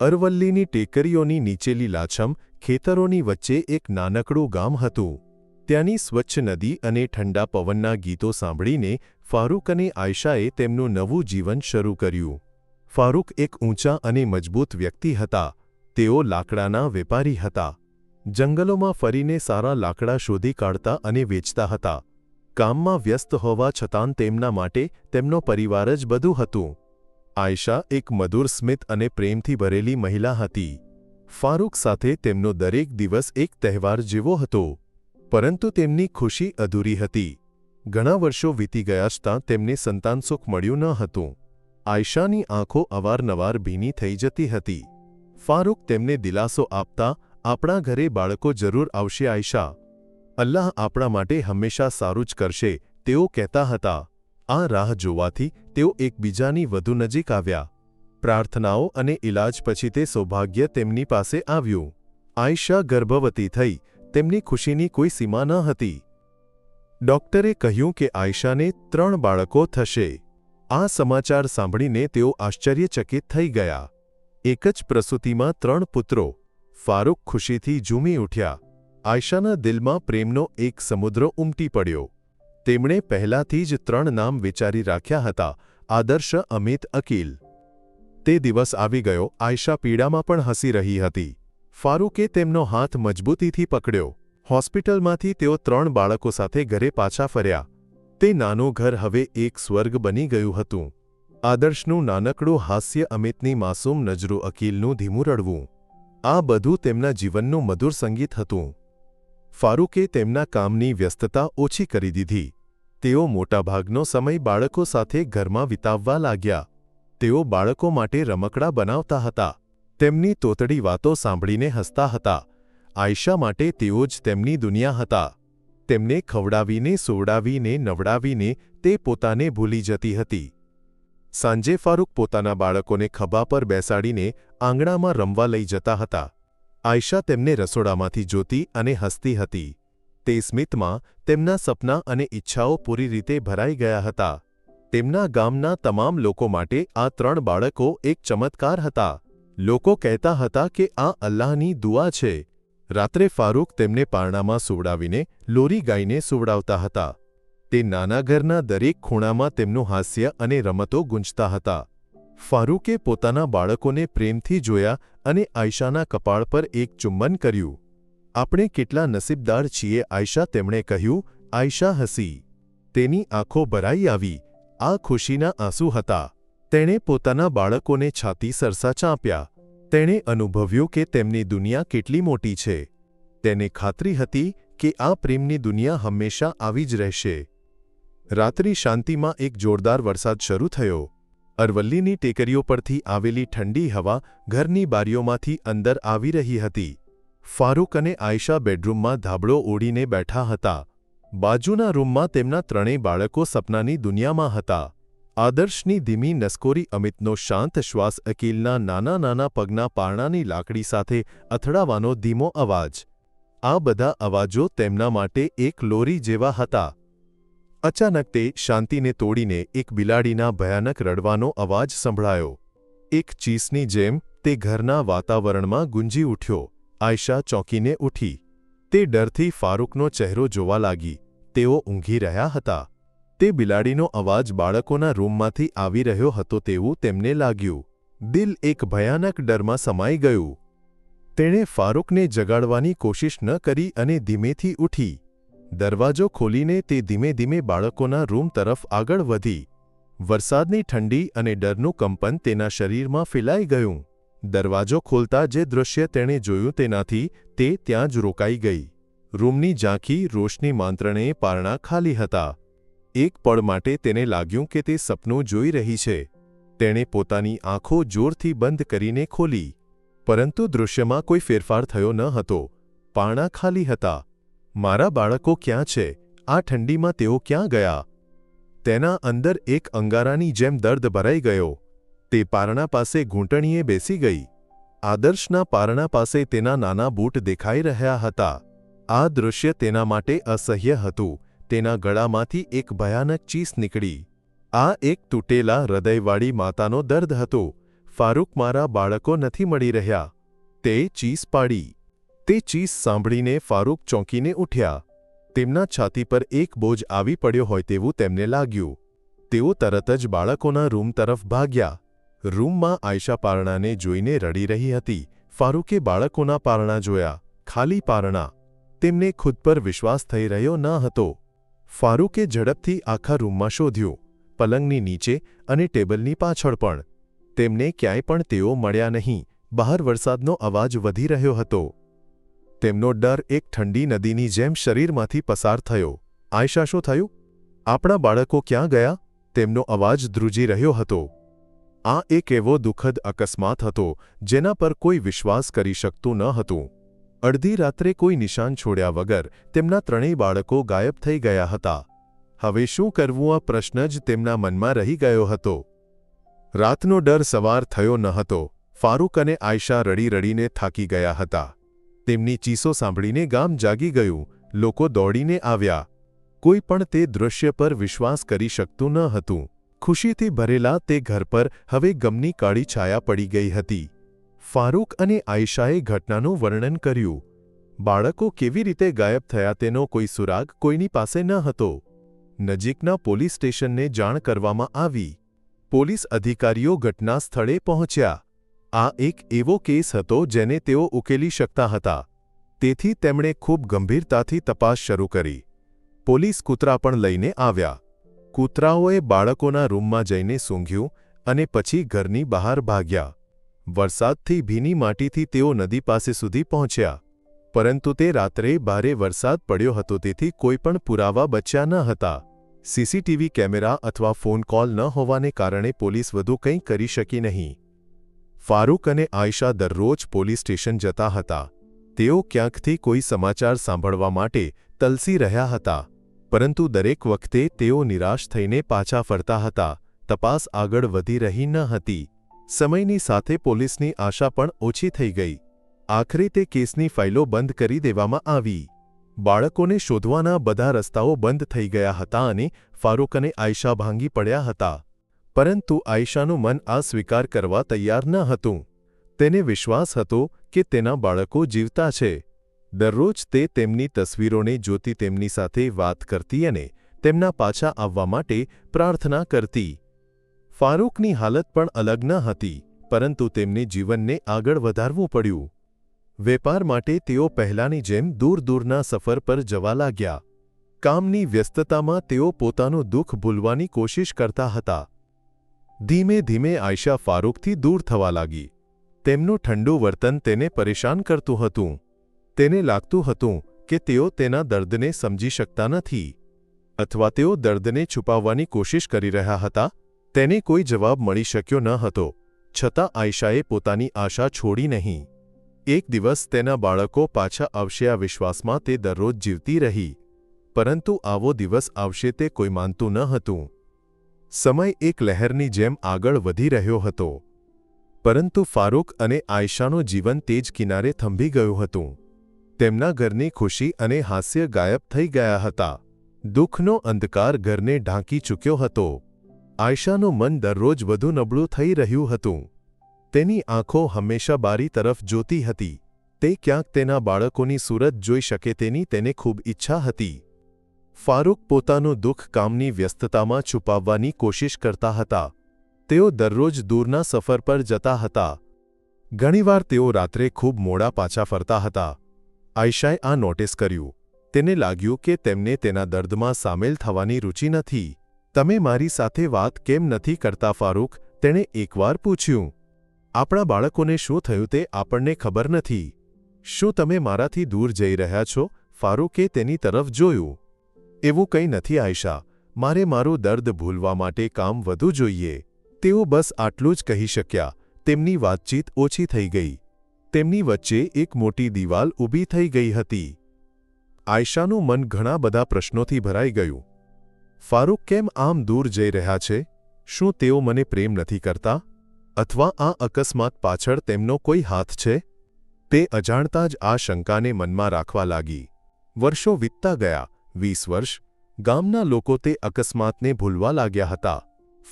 અરવલ્લીની ટેકરીઓની નીચેલી લાછમ ખેતરોની વચ્ચે એક નાનકડું ગામ હતું. ત્યાંની સ્વચ્છ નદી અને ઠંડા પવનના ગીતો સાંભળીને ફારૂક અને આયશાએ તેમનું નવું જીવન શરૂ કર્યું. ફારૂક એક ઊંચા અને મજબૂત વ્યક્તિ હતા. તેઓ લાકડાના વેપારી હતા. જંગલોમાં ફરીને સારા લાકડા શોધી કાઢતા અને વેચતા હતા. કામમાં વ્યસ્ત હોવા છતાં તેમના માટે તેમનો પરિવાર જ બધું હતું. આયશા એક મધુર સ્મિત અને પ્રેમથી ભરેલી મહિલા હતી. ફારૂક સાથે તેમનો દરેક દિવસ એક તહેવાર જેવો હતો. પરંતુ તેમની ખુશી અધૂરી હતી. ઘણા વર્ષો વીતી ગયા છતાં તેમને સંતાન સુખ મળ્યું ન હતું. આયશાની આંખો અવારનવાર ભીની થઈ જતી હતી. ફારૂક તેમને દિલાસો આપતા, આપણા ઘરે બાળકો જરૂર આવશે આયશા. અલ્લાહ આપણા માટે હંમેશા સારું જ કરશે, તેઓ કહેતા હતા. આ રાહ જોવાથી તેઓ એકબીજાની વધુ નજીક આવ્યા. પ્રાર્થનાઓ અને ઇલાજ પછી તે સૌભાગ્ય તેમની પાસે આવ્યું. આયશા ગર્ભવતી થઈ, તેમની ખુશીની કોઈ સીમા ન હતી. ડોક્ટરે કહ્યું કે આયશાને ત્રણ બાળકો થશે. આ સમાચાર સાંભળીને તેઓ આશ્ચર્યચકિત થઈ ગયા. એક જ પ્રસૂતિમાં ત્રણ પુત્રો. ફારૂક ખુશીથી ઝૂમી ઉઠ્યા. આયશાના દિલમાં પ્રેમનો એક સમુદ્ર ઉમટી પડ્યો. તેમણે પહેલાથી જ ત્રણ નામ વિચારી રાખ્યા હતા, આદર્શ અમિત અકીલ. તે દિવસ આવી ગયો, આયશા પીડામાં પણ હસી રહી હતી. ફારૂકે તેમનો હાથ મજબૂતીથી પકડ્યો. હોસ્પિટલમાંથી તેઓ ત્રણ બાળકો સાથે ઘરે પાછા ફર્યા. તે નાનું ઘર હવે એક સ્વર્ગ બની ગયું હતું. આદર્શનું નાનકડું હાસ્ય અમિતની માસૂમ નજરું અકીલનું ધીમું રડવું. આ બધું તેમના જીવનનું મધુર સંગીત હતું. ફારૂકે તેમના કામની વ્યસ્તતા ઓછી કરી દીધી. તેઓ મોટાભાગનો સમય બાળકો સાથે ઘરમાં વિતાવવા લાગ્યા. તેઓ બાળકો માટે રમકડા બનાવતા હતા. તેમની તોતડી વાતો સાંભળીને હસતા હતા. આયશા માટે તેઓ જ તેમની દુનિયા હતા. તેમને ખવડાવીને, સોવડાવીને, નવડાવીને તે પોતાને ભૂલી જતી હતી. સાંજે ફારૂક પોતાના બાળકોને ખભા પર બેસાડીને આંગણામાં રમવા લઈ જતા હતા. આયશા તેમને રસોડામાંથી જોતી અને હસતી હતી. તે સ્મિતમાં તેમના સપના અને ઈચ્છાઓ પૂરી રીતે ભરાઈ ગયા હતા. તેમના ગામના તમામ લોકો માટે આ ત્રણ બાળકો એક ચમત્કાર હતા. લોકો કહેતા હતા કે આ અલ્લાહની દુઆ છે. રાત્રે ફારૂક તેમને પારણામાં સુવડાવીને લોરી ગાઈને સુવડાવતા હતા. તે નાના ઘરના દરેક ખૂણામાં તેમનું હાસ્ય અને રમતો ગુંજતા હતા. ફારૂકે પોતાના બાળકોને પ્રેમથી જોયા અને આયશાના કપાળ પર એક ચુંબન કર્યું. આપણે કેટલા નસીબદાર છીએ, આયશા તેમણે કહ્યું. આયશા હસી. તેની આંખો ભરાઈ આવી. આ ખુશીના આંસુ હતા. તેણે પોતાના બાળકોને છાતી સરસા ચાંપ્યા. તેણે અનુભવ્યું કે તેમની દુનિયા કેટલી મોટી છે. તેને ખાતરી હતી કે આ પ્રેમની દુનિયા હંમેશા આવી જ રહેશે. રાત્રિ શાંતિમાં એક જોરદાર વરસાદ શરૂ થયો. અરવલ્લીની ટેકરીઓ પરથી આવેલી ઠંડી હવા ઘરની બારીઓમાંથી અંદર આવી રહી હતી. ફારૂક અને આયશા બેડરૂમમાં ધાબળો ઓઢીને બેઠા હતા. બાજુના રૂમમાં તેમના ત્રણેય બાળકો સપનાની દુનિયામાં હતા. આદર્શની ધીમી નસકોરી અમિતનો શાંત શ્વાસ અકીલના નાના નાના પગના પારણાની લાકડી સાથે અથડાવાનો ધીમો અવાજ. આ બધા અવાજો તેમના માટે એક લોરી જેવા હતા. અચાનક તે શાંતિને તોડીને એક બિલાડીના ભયાનક રડવાનો અવાજ સંભળાયો. એક ચીસની જેમ તે ઘરના વાતાવરણમાં ગુંજી ઉઠ્યો. આયશા ચોંકીને ઉઠી. તે ડરથી ફારૂકનો ચહેરો જોવા લાગી. તેઓ ઊંઘી રહ્યા હતા. તે બિલાડીનો અવાજ બાળકોના રૂમમાંથી આવી રહ્યો હતો તેવું તેમને લાગ્યું. દિલ એક ભયાનક ડરમાં સમાઈ ગયું. તેણે ફારૂકને જગાડવાની કોશિશ ન કરી અને ધીમેથી ઉઠી. દરવાજો ખોલીને તે ધીમે ધીમે બાળકોના રૂમ તરફ આગળ વધી. વરસાદની ઠંડી અને ડરનું કંપન તેના શરીરમાં ફેલાઈ ગયું. દરવાજો ખોલતા જે દૃશ્ય તેણે જોયું તેનાથી તે ત્યાં જ રોકાઈ ગઈ. રૂમની ઝાંખી રોશની માંત્રણે પારણા ખાલી હતા. એક પળ માટે તેને લાગ્યું કે તે સપનું જોઈ રહી છે. તેણે પોતાની આંખો જોરથી બંધ કરીને ખોલી. પરંતુ દૃશ્યમાં કોઈ ફેરફાર થયો ન હતો. પારણા ખાલી હતા. મારા બાળકો ક્યાં છે? આ ઠંડીમાં તેઓ ક્યાં ગયા? તેના અંદર એક અંગારાની જેમ દર્દ ભરાઈ ગયો. તે પારણા પાસે ઘૂંટણીએ બેસી ગઈ. આદર્શના પારણા પાસે તેના નાના બૂટ દેખાઈ રહ્યા હતા. આ દૃશ્ય તેના માટે અસહ્ય હતું. તેના ગળામાંથી એક ભયાનક ચીસ નીકળી. આ એક તૂટેલા હૃદયવાળી માતાનો દર્દ હતો. ફારૂક મારા બાળકો નથી મળી રહ્યા. તે ચીસ પાડી. તે ચીસ સાંભળીને ફારૂક ચોંકીને ઉઠ્યા. તેમના છાતી પર એક બોજ આવી પડ્યો હોય તેવું તેમને લાગ્યું. તેઓ તરત જ બાળકોના રૂમ તરફ ભાગ્યા. રૂમમાં આયશા પારણાને જોઈને રડી રહી હતી. ફારૂકે બાળકોના પારણા જોયા. ખાલી પારણા. તેમને ખુદ પર વિશ્વાસ થઈ રહ્યો ન હતો. ફારૂકે ઝડપથી આખા રૂમમાં શોધ્યું. પલંગની નીચે અને ટેબલની પાછળ પણ. તેમને ક્યાંય પણ તેઓ મળ્યા નહીં. બહાર વરસાદનો અવાજ વધી રહ્યો હતો. તેમનો ડર એક ઠંડી નદીની જેમ શરીરમાંથી પસાર થયો. આયશા, શું થયું? આપણા બાળકો ક્યાં ગયા? તેમનો અવાજ ધ્રુજી રહ્યો હતો. આ એક એવો દુઃખદ અકસ્માત હતો, જેના પર કોઈ વિશ્વાસ કરી શકતું ન હતું. અડધી રાત્રે કોઈ નિશાન છોડ્યા વગર તેમના ત્રણેય બાળકો ગાયબ થઈ ગયા હતા. હવે શું કરવું? આ પ્રશ્ન જ તેમના મનમાં રહી ગયો હતો. રાતનો ડર સવાર થયો ન હતો. ફારૂક અને આયશા રડી રડીને થાકી ગયા હતા. તેમની ચીસો સાંભળીને ગામ જાગી ગયું. લોકો દોડીને આવ્યા. કોઈ પણ તે દૃશ્ય પર વિશ્વાસ કરી શકતું ન હતું. ખુશીથી ભરેલા તે ઘર પર હવે ગમની કાળી છાયા પડી ગઈ હતી. ફારૂક અને આયશાએ ઘટનાનું વર્ણન કર્યું. બાળકો કેવી રીતે ગાયબ થયા તેનો કોઈ સુરાગ કોઈની પાસે ન હતો. નજીકના પોલીસ સ્ટેશનને જાણ કરવામાં આવી. પોલીસ અધિકારીઓ ઘટના સ્થળે પહોંચ્યા. આ એક એવો કેસ હતો જેને તેઓ ઉકેલી શકતા હતા. તેથી તેમણે ખૂબ ગંભીરતાથી તપાસ શરૂ કરી. પોલીસ કૂતરા પણ લઈને આવ્યા. કૂતરાઓએ બાળકોના રૂમમાં જઈને સૂંઘ્યું અને પછી ઘરની બહાર ભાગ્યા. વરસાદથી ભીની માટીથી તેઓ નદી પાસે સુધી પહોંચ્યા. પરંતુ તે રાત્રે ભારે વરસાદ પડ્યો હતો તેથી કોઈ પણ પુરાવા બચ્યા ન હતા. સીસીટીવી કેમેરા અથવા ફોન કોલ ન હોવાને કારણે પોલીસ વધુ કંઈ કરી શકી નહીં. ફારૂક અને આયશા દરરોજ પોલીસ સ્ટેશન જતા હતા. તેઓ ક્યાંકથી કોઈ સમાચાર સાંભળવા માટે તલસી રહ્યા હતા, પરંતુ દરેક વખતે તેઓ નિરાશ થઈને પાછા ફરતા હતા. તપાસ આગળ વધી રહી ન હતી. સમયની સાથે પોલીસની આશા પણ ઓછી થઈ ગઈ. આખરે તે કેસની ફાઇલો બંધ કરી દેવામાં આવી. બાળકોને શોધવાના બધા રસ્તાઓ બંધ થઈ ગયા હતા અને ફારૂક અને આયશા ભાંગી પડ્યા હતા. પરંતુ આયશાનું મન આ સ્વીકાર કરવા તૈયાર ન હતું. તેને વિશ્વાસ હતો કે તેના બાળકો જીવતા છે. દરરોજ તે તેમની તસવીરોને જોતી તેમની સાથે વાત કરતી અને તેમના પાછા આવવા માટે પ્રાર્થના કરતી. ફારૂકની હાલત પણ અલગ ન હતી, પરંતુ તેમને જીવનને આગળ વધારવું પડ્યું. વેપાર માટે તેઓ પહેલાની જેમ દૂર દૂરના સફર પર જવા લાગ્યા. કામની વ્યસ્તતામાં તેઓ પોતાનું દુઃખ ભૂલવાની કોશિશ કરતા હતા. ધીમે ધીમે આયશા ફારૂકથી દૂર થવા લાગી. તેમનું ઠંડુ વર્તન તેને પરેશાન કરતું હતું. તેને લાગતું હતું કે તેઓ તેના દર્દને સમજી શકતા નથી. અથવા તેઓ દર્દને છુપાવવાની કોશિશ કરી રહ્યા હતા. તેને કોઈ જવાબ મળી શક્યો ન હતો. છતાં આયશાએ પોતાની આશા છોડી નહીં. એક દિવસ તેના બાળકો પાછા આવશે આ વિશ્વાસમાં તે દરરોજ જીવતી રહી. પરંતુ આવો દિવસ આવશે તે કોઈ માનતું ન હતું. સમય એક લહેરની જેમ આગળ વધી રહ્યો હતો. પરંતુ ફારૂક અને આયશાનું જીવન તેજ કિનારે થંભી ગયું હતું. તેમના ઘરની ખુશી અને હાસ્ય ગાયબ થઈ ગયા હતા. દુઃખનો અંધકાર ઘરને ઢાંકી ચૂક્યો હતો. આયશાનું મન દરરોજ વધુ નબળું થઈ રહ્યું હતું. તેની આંખો હંમેશા બારી તરફ જોતી હતી. તે ક્યાંક તેના બાળકોની સુરત જોઈ શકે તેની તેને ખૂબ ઈચ્છા હતી. ફારૂક પોતાનું દુઃખ કામની વ્યસ્તતામાં છુપાવવાની કોશિશ કરતા હતા. તેઓ દરરોજ દૂરના સફર પર જતા હતા. ઘણીવાર તેઓ રાત્રે ખૂબ મોડા પાછા ફરતા હતા. આયશાએ આ નોટિસ કર્યું. તેને લાગ્યું કે તેમને તેના દર્દમાં સામેલ થવાની રુચિ નથી. તમે મારી સાથે વાત કેમ નથી કરતા ફારૂક? તેણે એકવાર પૂછ્યું. આપણા બાળકોને શું થયું તે આપણને ખબર નથી. શું તમે મારાથી દૂર જઈ રહ્યા છો? ફારૂકે તેની તરફ જોયું. એવું કંઈ નથી, આયશા. મારે મારું દર્દ ભૂલવા માટે કામ વધુ જોઈએ. તેઓ બસ આટલું જ કહી શક્યા. તેમની વાતચીત ઓછી થઈ ગઈ. તેમની વચ્ચે એક મોટી દિવાલ ઊભી થઈ ગઈ હતી. આયશાનું મન ઘણા બધા પ્રશ્નોથી ભરાઈ ગયું. ફારૂક કેમ આમ દૂર જઈ રહ્યા છે? શું તેઓ મને પ્રેમ નથી કરતા? અથવા આ અકસ્માત પાછળ તેમનો કોઈ હાથ છે? તે અજાણતા જ આ શંકાને મનમાં રાખવા લાગી. વર્ષો વીતતા ગયા. વીસ વર્ષ, ગામના લોકો તે અકસ્માતને ભૂલવા લાગ્યા હતા.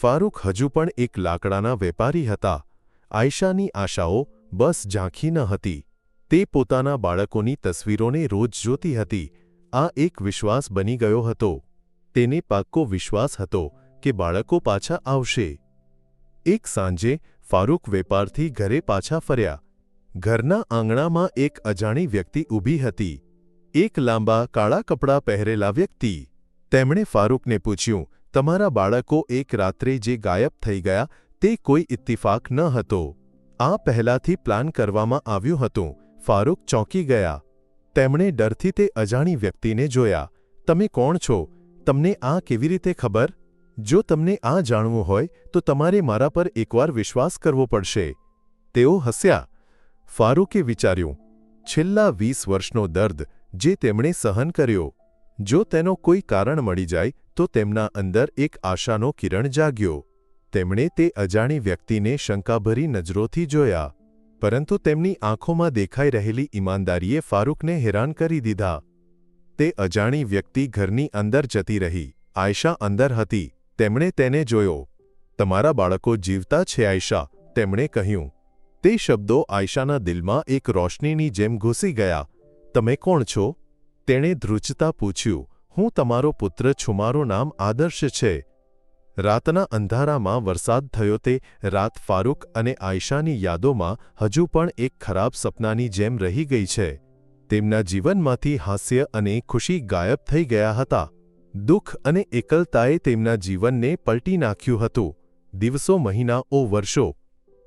ફારૂક હજુ પણ એક લાકડાના વેપારી હતા. આયશાની આશાઓ બસ ઝાંખી ન હતી. તે પોતાના બાળકોની તસવીરોને રોજ જોતી હતી. આ એક વિશ્વાસ બની ગયો હતો. તેને પાક્કો વિશ્વાસ હતો કે બાળકો પાછા આવશે. એક સાંજે ફારૂક વેપારથી ઘરે પાછા ફર્યા. ઘરના આંગણામાં એક અજાણી વ્યક્તિ ઊભી હતી. એક લાંબા કાળા કપડાં પહેરેલા વ્યક્તિ. તેમણે ફારૂકને પૂછ્યું, તમારા બાળકો એક રાત્રે જે ગાયબ થઈ ગયા, તે કોઈ ઇત્તિફાક ન હતો. આ પહેલાથી પ્લાન કરવામાં આવ્યું હતું ફારૂક ચોંકી ગયા. તેમણે ડરથી તે અજાણી વ્યક્તિને જોયા. તમે કોણ છો? તમને આ કેવી રીતે ખબર? જો તમને આ જાણવું હોય, તો તમારે મારા પર એકવાર વિશ્વાસ કરવો પડશે તેઓ હસ્યા. ફારૂકે વિચાર્યું, છેલ્લા વીસ વર્ષનો દર્દ જે તેમણે સહન કર્યો. જો તેનો કોઈ કારણ મળી જાય, તો તેમના અંદર એક આશાનો કિરણ જાગ્યો. તેમણે તે અજાણી વ્યક્તિને શંકાભરી નજરોથી જોયા. પરંતુ તેમની આંખોમાં દેખાઈ રહેલી ઈમાનદારીએ ફારૂકને હેરાન કરી દીધા. તે અજાણી વ્યક્તિ ઘરની અંદર જતી રહી. આયશા અંદર હતી. તેમણે તેને જોયો. તમારા બાળકો જીવતા છે, આયશા, તેમણે કહ્યું. તે શબ્દો આયશાના દિલમાં એક રોશનીની જેમ ઘૂસી ગયા. તમે કોણ છો? તેણે ધ્રુજતા પૂછ્યું, હું તમારો પુત્ર છું નામ આદર્શ છે. રાતના અંધારામાં વરસાદ થયો તે રાત ફારૂક અને આયશાની યાદોમાં હજુ પણ એક ખરાબ સપનાની જેમ રહી ગઈ છે. તેમના જીવનમાંથી હાસ્ય અને ખુશી ગાયબ થઈ ગયા હતા. દુઃખ અને એકલતાએ તેમના જીવનને પલટી નાખ્યું હતું. દિવસો, મહિનાઓ, વર્ષો,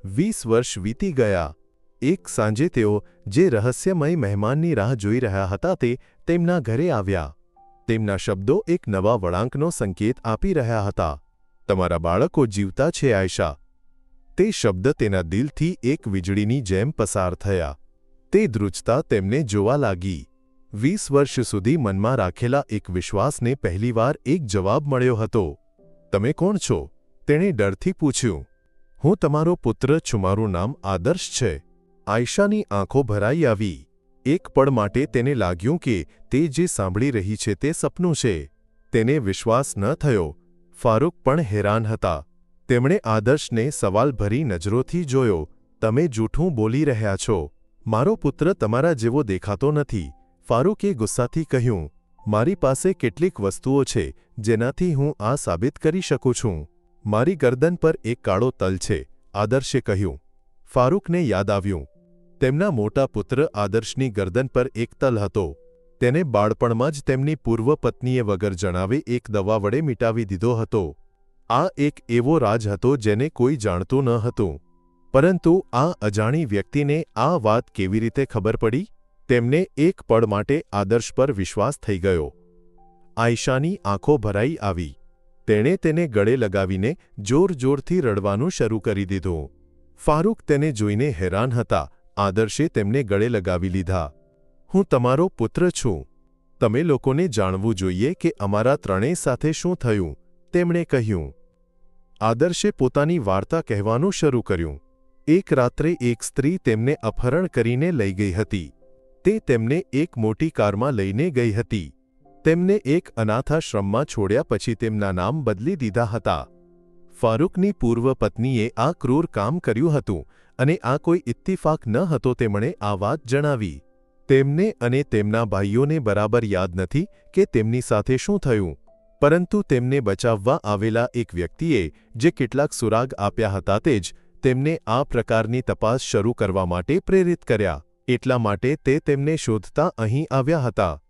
વીસ વર્ષ વીતી ગયા. એક સાંજે તેઓ જે રહસ્યમય મહેમાનની રાહ જોઈ રહ્યા હતા તે તેમના ઘરે આવ્યા. તેમના શબ્દો એક નવા વળાંકનો સંકેત આપી રહ્યા હતા. તમારા બાળકો જીવતા છે, આયશા. તે શબ્દ તેના દિલથી એક વીજળીની જેમ પસાર થયા. તે ધ્રુજતા તેમને જોવા લાગી. વીસ વર્ષ સુધી મનમાં રાખેલા એક વિશ્વાસને પહેલીવાર એક જવાબ મળ્યો હતો. તમે કોણ છો? તેણે ડરથી પૂછ્યું. હું તમારો પુત્ર છું, મારું નામ આદર્શ છે. આયશાની આંખો ભરાઈ આવી. એક પળ માટે તેને લાગ્યું કે તે જે સાંભળી રહી છે તે સપનું છે. તેને વિશ્વાસ ન થયો. ફારૂક પણ હેરાન હતા. તેમણે આદર્શને સવાલભરી નજરોથી જોયો. તમે જૂઠું બોલી રહ્યા છો. મારો પુત્ર તમારા જેવો દેખાતો નથી. ફારૂકે ગુસ્સાથી કહ્યું, મારી પાસે કેટલીક વસ્તુઓ છે જેનાથી હું આ સાબિત કરી શકું છું. મારી ગરદન પર એક કાળો તલ છે, આદર્શે કહ્યું. ફારૂકને યાદ આવ્યું. તેમના મોટા પુત્ર આદર્શની ગરદન પર એક તલ હતો. તેને બાળપણમાં જ તેમની પૂર્વ પત્નીએ વગર જણાવે એક દવા વડે મિટાવી દીધો હતો. આ એક એવો રાજ હતો જેને કોઈ જાણતું ન હતું. પરંતુ આ અજાણી વ્યક્તિને આ વાત કેવી રીતે ખબર પડી? તેમને એક પળ માટે આદર્શ પર વિશ્વાસ થઈ ગયો. આયશાની આંખો ભરાઈ આવી. તેણે તેને ગળે લગાવીને જોર જોરથી રડવાનું શરૂ કરી દીધું. ફારૂક તેને જોઈને હેરાન હતા. આદર્શે તેમને ગળે લગાવી લીધા. હું તમારો પુત્ર છું. તમે લોકોને જાણવું જોઈએ કે અમારા ત્રણેય સાથે શું થયું, તેમણે કહ્યું. આદર્શે પોતાની વાર્તા કહેવાનું શરૂ કર્યું. એક રાત્રે એક સ્ત્રી તેમને અપહરણ કરીને લઈ ગઈ હતી. તે તેમને એક મોટી કારમાં લઈને ગઈ હતી. તેમને એક અનાથાશ્રમમાં છોડ્યા પછી તેમના નામ બદલી દીધા હતા. ફારૂકની પૂર્વ પત્નીએ આ ક્રૂર કામ કર્યું હતું. અને આ કોઈ ઇત્તિફાક ન હતો તેમણે આ વાત જણાવી. તેમને અને તેમના ભાઈઓને બરાબર યાદ નથી કે તેમની સાથે શું થયું. પરંતુ તેમને બચાવવા આવેલા એક વ્યક્તિએ જે કેટલાક સુરાગ આપ્યા હતા તે જ તેમને આ પ્રકારની તપાસ શરૂ કરવા માટે પ્રેરિત કર્યા. એટલા માટે તે તેમને શોધતા અહીં આવ્યા હતા.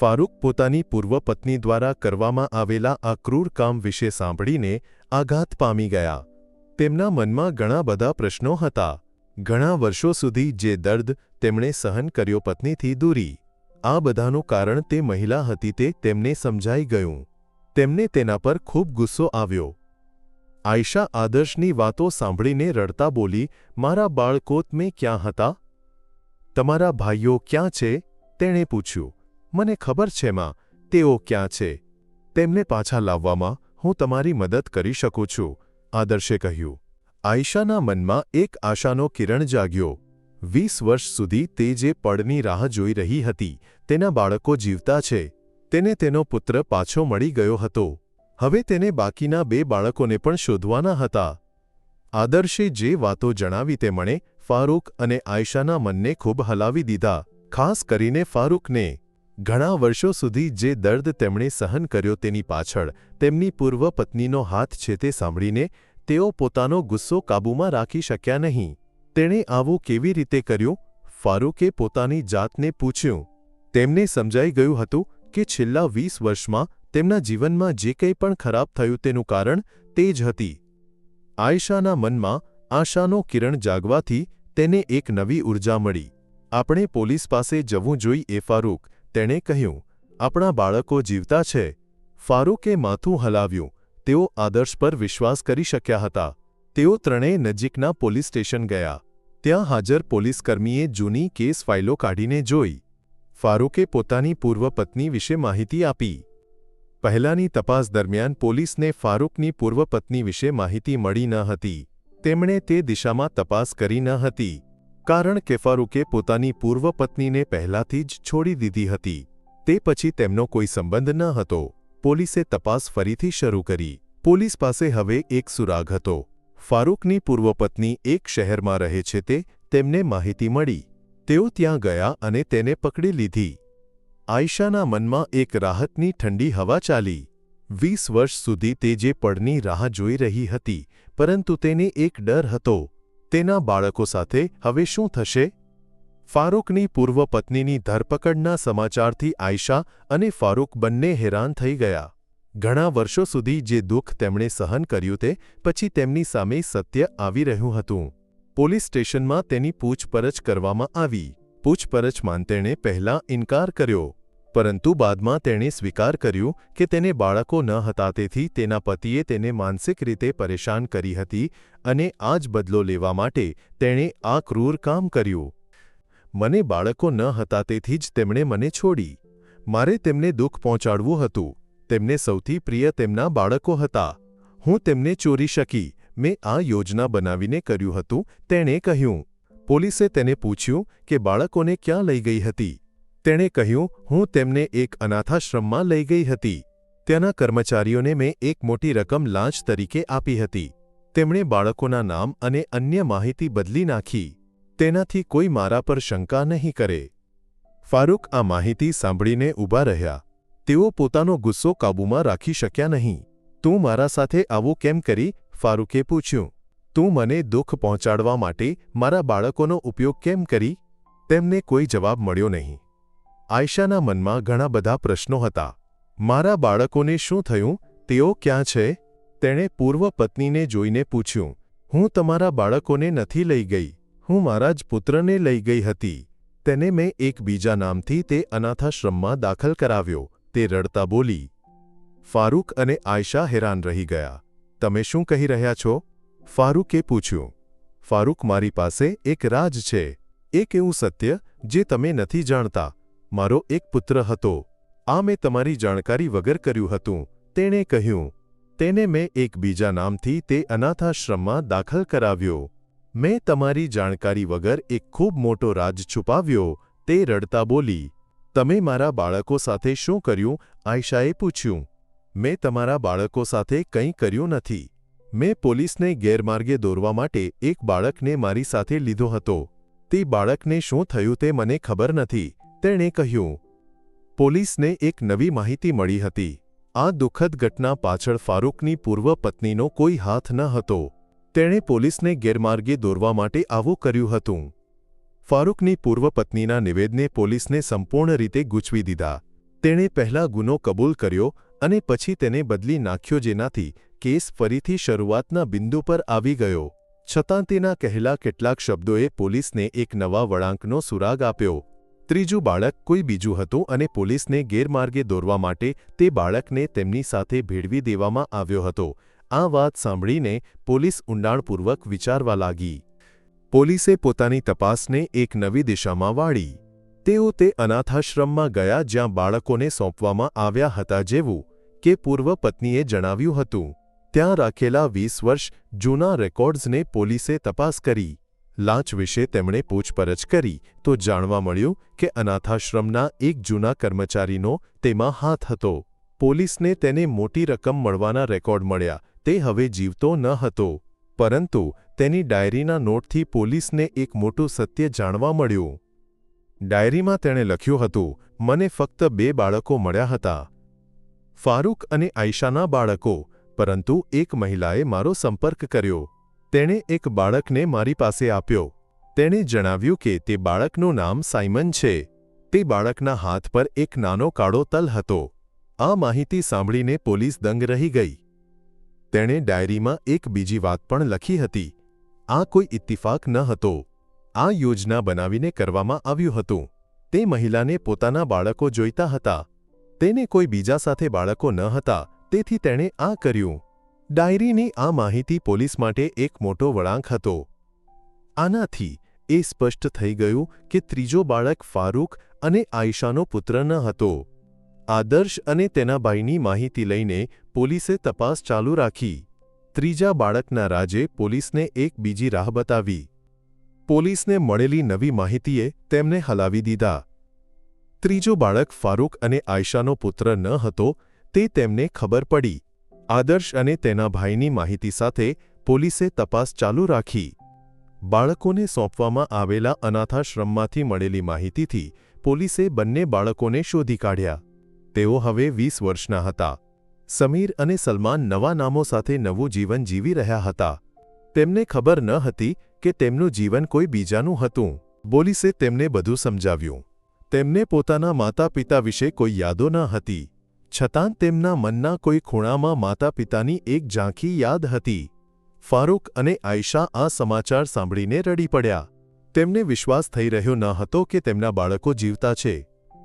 ફારૂક પોતાની પૂર્વ પત્ની દ્વારા કરવામાં આવેલા આ ક્રૂર કામ વિશે સાંભળીને આઘાત પામી ગયા. તેમના મનમાં ઘણા બધા પ્રશ્નો હતા. ઘણા વર્ષો સુધી જે દર્દ તેમણે સહન કર્યો પત્નીથી દૂરી. આ બધાનું કારણ તે મહિલા હતી તે તેમને સમજાઈ ગયું. તેમને તેના પર ખૂબ ગુસ્સો આવ્યો. આયશા આદર્શની વાતો સાંભળીને રડતા બોલી, મારા બાળકો મેં ક્યાં હતા? તમારા ભાઈઓ ક્યાં છે? તેણે પૂછ્યું. મને ખબર છે, માં. તેઓ ક્યાં છે? તેમને પાછા લાવવામાં હું તમારી મદદ કરી શકું છું. આદર્શે કહ્યું, આયશાના મનમાં એક આશાનો કિરણ જાગ્યો. વીસ વર્ષ સુધી તે જે પળની રાહ જોઈ રહી હતી, તેના બાળકો જીવતા છે. તેને તેનો પુત્ર પાછો મળી ગયો હતો. હવે તેને બાકીના બે બાળકોને પણ શોધવાના હતા. આદર્શે જે વાતો જણાવી તેમણે ફારૂક અને આયશાના મનને ખૂબ હલાવી દીધા, ખાસ કરીને ફારૂકને. ઘણા વર્ષો સુધી જે દર્દ તેમણે સહન કર્યો તેની પાછળ, તેમની પૂર્વ પત્નીનો હાથ છે તે સાંભળીને, તેઓ પોતાનો ગુસ્સો કાબૂમાં રાખી શક્યા નહીં. તેણે આવું કેવી રીતે કર્યું? ફારૂકે પોતાની જાતને પૂછ્યું. તેમને સમજાઈ ગયું હતું કે છેલ્લા વીસ વર્ષમાં તેમના જીવનમાં જે કંઈ પણ ખરાબ થયું તેનું કારણ તે જ હતી. આયશાના મનમાં આશાનો કિરણ જાગવાથી તેને એક નવી ઊર્જા મળી. આપણે પોલીસ પાસે જવું જોઈ એ ફારૂક તેણે કહ્યું, આપણા બાળકો જીવતા છે. ફારૂકે માથું હલાવ્યું. તેઓ આદર્શ પર વિશ્વાસ કરી શક્યા હતા. તેઓ ત્રણેય નજીકના પોલીસ સ્ટેશન ગયા. ત્યાં હાજર પોલીસકર્મીએ જૂની કેસ ફાઇલો કાઢીને જોઈ. ફારૂકે પોતાની પૂર્વ પત્ની વિશે માહિતી આપી. પહેલાની તપાસ દરમિયાન પોલીસને ફારૂકની પૂર્વ પત્ની વિશે માહિતી મળી ન હતી. તેમણે તે દિશામાં તપાસ કરી ન હતી. કારણ કે ફારૂકે પોતાની પૂર્વ પત્નીને પહેલાથી જ છોડી દીધી હતી. તે પછી તેમનો કોઈ સંબંધ ન હતો. પોલીસે તપાસ ફરીથી શરૂ કરી. પોલીસ પાસે હવે એક સુરાગ હતો. ફારૂકની પૂર્વ પત્ની એક શહેરમાં રહે છે તે તેમને માહિતી મળી. તેઓ ત્યાં ગયા અને તેને પકડી લીધી. આયશાના મનમાં એક રાહતની ઠંડી હવા ચાલી. વીસ વર્ષ સુધી તે જે પડની રાહ જોઈ રહી હતી, પરંતુ તેને એક ડર હતો. તેના બાળકો સાથે હવે શું થશે? ફારૂકની પૂર્વ પત્નીની ધરપકડના સમાચારથી આયશા અને ફારૂક બંને હેરાન થઈ ગયા. ઘણા વર્ષો સુધી જે દુઃખ તેમણે સહન કર્યું તે પછી તેમની સામે સત્ય આવી રહ્યું હતું. પોલીસ સ્ટેશનમાં તેની પૂછપરછ કરવામાં આવી. પૂછપરછમાં તેણે પહેલાં ઇનકાર કર્યો. પરંતુ બાદમાં તેણે સ્વીકાર કર્યું કે તેને બાળકો ન હતા, તેથી તેના પતિએ તેને માનસિક રીતે પરેશાન કરી હતી અને આ જ બદલો લેવા માટે તેણે આ ક્રૂર કામ કર્યું. મને બાળકો ન હતા, તેથી જ તેમણે મને છોડી. મારે તેમને દુઃખ પહોંચાડવું હતું. તેમને સૌથી પ્રિય તેમના બાળકો હતા. હું તેમને ચોરી શકી. મેં આ યોજના બનાવીને કર્યું હતું, તેણે કહ્યું. પોલીસે તેને પૂછ્યું કે બાળકોને ક્યાં લઈ ગઈ હતી? તેણે કહ્યું, હું તેમને એક અનાથાશ્રમમાં લઈ ગઈ હતી. ત્યાંના કર્મચારીઓને મેં એક મોટી રકમ લાંચ તરીકે આપી હતી. તેમણે બાળકોના નામ અને અન્ય માહિતી બદલી નાખી. તેનાથી કોઈ મારા પર શંકા નહીં કરે. ફારૂક આ માહિતી સાંભળીને ઊભા રહ્યા. તેઓ પોતાનો ગુસ્સો કાબૂમાં રાખી શક્યા નહીં. તું મારા સાથે આવું કેમ કરી? ફારૂકે પૂછ્યું. તું મને દુઃખ પહોંચાડવા માટે મારા બાળકોનો ઉપયોગ કેમ કરી? તેમને કોઈ જવાબ મળ્યો નહીં. આયશાના મનમાં ઘણા બધા પ્રશ્નો હતા. મારા બાળકોને શું થયું? તેઓ ક્યાં છે? તેણે પૂર્વ પત્નીને જોઈને પૂછ્યું. હું તમારા બાળકોને નથી લઈ ગઈ. હું મારા જ પુત્રને લઈ ગઈ હતી. તેને મેં એક બીજા નામથી તે અનાથાશ્રમમાં દાખલ કરાવ્યો. તે રડતા બોલી. ફારૂક અને આયશા હેરાન રહી ગયા. તમે શું કહી રહ્યા છો? ફારૂકે પૂછ્યું. ફારૂક મારી પાસે એક રાજ છે. એક એવું સત્ય જે તમે નથી જાણતા. મારો એક પુત્ર હતો. આ મેં તમારી જાણકારી વગર કર્યું હતું. તેણે કહ્યું, તેને મેં એક બીજા નામથી તે અનાથાશ્રમમાં દાખલ કરાવ્યો. મેં તમારી જાણકારી વગર એક ખૂબ મોટો રાજ છુપાવ્યો. તે રડતા બોલી, તમે મારા બાળકો સાથે શું કર્યું? આયશાએ પૂછ્યું, મેં તમારા બાળકો સાથે કંઈ કર્યું નથી. મેં પોલીસને ગેરમાર્ગે દોરવા માટે એક બાળકને મારી સાથે લીધો હતો. તે બાળકને શું થયું તે મને ખબર નથી. તેણે કહ્યું, પોલીસને એક નવી માહિતી મળી હતી. આ દુઃખદ ઘટના પાછળ ફારૂકની પૂર્વ પત્નીનો કોઈ હાથ ન હતો. તેણે પોલીસને ગેરમાર્ગે દોરવા માટે આવું કર્યું હતું. ફારૂકની પૂર્વ પત્નીના નિવેદને પોલીસને સંપૂર્ણ રીતે ગૂંચવી દીધા. તેણે પહેલા ગુનો કબૂલ કર્યો અને પછી તેને બદલી નાખ્યો જેનાથી કેસ ફરીથી શરૂઆતના બિંદુ પર આવી ગયો. છતાં તેના કહેલા કેટલાક શબ્દોએ પોલીસને એક નવા વળાંકનો સુરાગ આપ્યો. ત્રીજું બાળક કોઈ બીજું હતું અને પોલીસને ગેરમાર્ગે દોરવા માટે તે બાળકને તેમની સાથે ભેળવી દેવામાં આવ્યો હતો. આ વાત સાંભળીને પોલીસ ઊંડાણપૂર્વક વિચારવા લાગી. પોલીસે પોતાની તપાસને એક નવી દિશામાં વાળી. તેઓ તે અનાથાશ્રમમાં ગયા જ્યાં બાળકોને સોંપવામાં આવ્યા હતા જેવું કે પૂર્વ પત્નીએ જણાવ્યું હતું. ત્યાં રાખેલા વીસ વર્ષ જૂના રેકોર્ડ્સને પોલીસે તપાસ કરી. લાંચ વિશે તેમણે પૂછપરછ કરી તો જાણવા મળ્યું કે અનાથાશ્રમના એક જૂના કર્મચારીનો તેમાં હાથ હતો. પોલીસને તેને મોટી રકમ મળવાના રેકોર્ડ મળ્યા, તે હવે જીવતો ન હતો. પરંતુ તેની ડાયરીના નોટથી પોલીસને એક મોટું સત્ય જાણવા મળ્યું. ડાયરીમાં તેણે લખ્યું હતું, મને ફક્ત બે બાળકો મળ્યા હતા. ફારૂક અને આયશાના બાળકો, પરંતુ એક મહિલાએ મારો સંપર્ક કર્યો. તેણે એક બાળકને મારી પાસે આપ્યો. તેણે જણાવ્યું કે તે બાળકનું નામ સાયમન છે. તે બાળકના હાથ પર એક નાનો કાળો તલ હતો. આ માહિતી સાંભળીને પોલીસ દંગ રહી ગઈ. તેણે ડાયરીમાં એક બીજી વાત પણ લખી હતી. આ કોઈ ઇત્તિફાક ન હતો. આ યોજના બનાવીને કરવામાં આવ્યું હતું. તે મહિલાને પોતાના બાળકો જોઈતા હતા. તેને કોઈ બીજા સાથે બાળકો ન હતા. તેથી તેણે આ કર્યું. ડાયરીની આ માહિતી પોલીસ માટે એક મોટો વળાંક હતો. આનાથી એ સ્પષ્ટ થઈ ગયું કે ત્રીજો બાળક ફારૂક અને આયશાનો પુત્ર ન હતો. આદર્શ અને તેના ભાઈની માહિતી લઈને પોલીસે તપાસ ચાલુ રાખી. ત્રીજા બાળકના રાજે પોલીસને એક બીજી રાહ બતાવી. પોલીસને મળેલી નવી માહિતીએ તેમને હલાવી દીધા. ત્રીજો બાળક ફારૂક અને આયશાનો પુત્ર ન હતો તે તેમને ખબર પડી. આદર્શ અને તેના ભાઈની માહિતી સાથે પોલીસે તપાસ ચાલુ રાખી. બાળકોને સોંપવામાં આવેલા અનાથાશ્રમમાંથી મળેલી માહિતીથી પોલીસે બંને બાળકોને શોધી કાઢ્યા. તેઓ હવે વીસ વર્ષના હતા. સમીર અને સલમાન નવા નામો સાથે નવું જીવન જીવી રહ્યા હતા. તેમને ખબર ન હતી કે તેમનું જીવન કોઈ બીજાનું હતું. પોલીસે તેમને બધું સમજાવ્યું. તેમને પોતાના માતા પિતા વિશે કોઈ યાદો ન હતી. છતાં તેમના મનના કોઈ ખૂણામાં માતા પિતાની એક ઝાંખી યાદ હતી. ફારૂક અને આયશા આ સમાચાર સાંભળીને રડી પડ્યા. તેમને વિશ્વાસ થઈ રહ્યો ન હતો કે તેમના બાળકો જીવતા છે.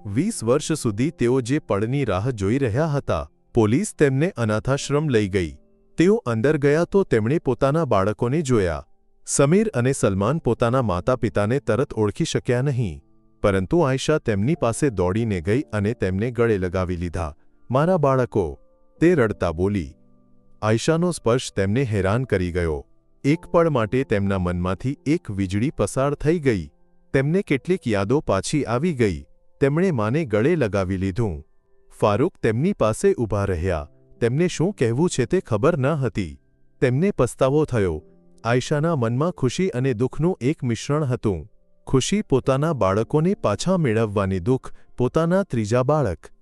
વીસ વર્ષ સુધી તેઓ જે પળની રાહ જોઈ રહ્યા હતા, પોલીસ તેમને અનાથાશ્રમ લઈ ગઈ. તેઓ અંદર ગયા તો તેમણે પોતાના બાળકોને જોયા. સમીર અને સલમાન પોતાના માતા પિતાને તરત ઓળખી શક્યા નહીં. પરંતુ આયશા તેમની પાસે દોડીને ગઈ અને તેમને ગળે લગાવી લીધા. મારા બાળકો, તે રડતા બોલી. આયશાનો સ્પર્શ તેમને હેરાન કરી ગયો. એક પળ માટે તેમના મનમાંથી એક વીજળી પસાર થઈ ગઈ. તેમને કેટલીક યાદો પાછી આવી ગઈ. તેમણે માને ગળે લગાવી લીધું. ફારૂક તેમની પાસે ઊભા રહ્યા. તેમને શું કહેવું છે તે ખબર ન હતી. તેમને પસ્તાવો થયો. આયશાના મનમાં ખુશી અને દુઃખનું એક મિશ્રણ હતું. ખુશી પોતાના બાળકોને પાછા મેળવવાની દુઃખ, પોતાના ત્રીજા બાળક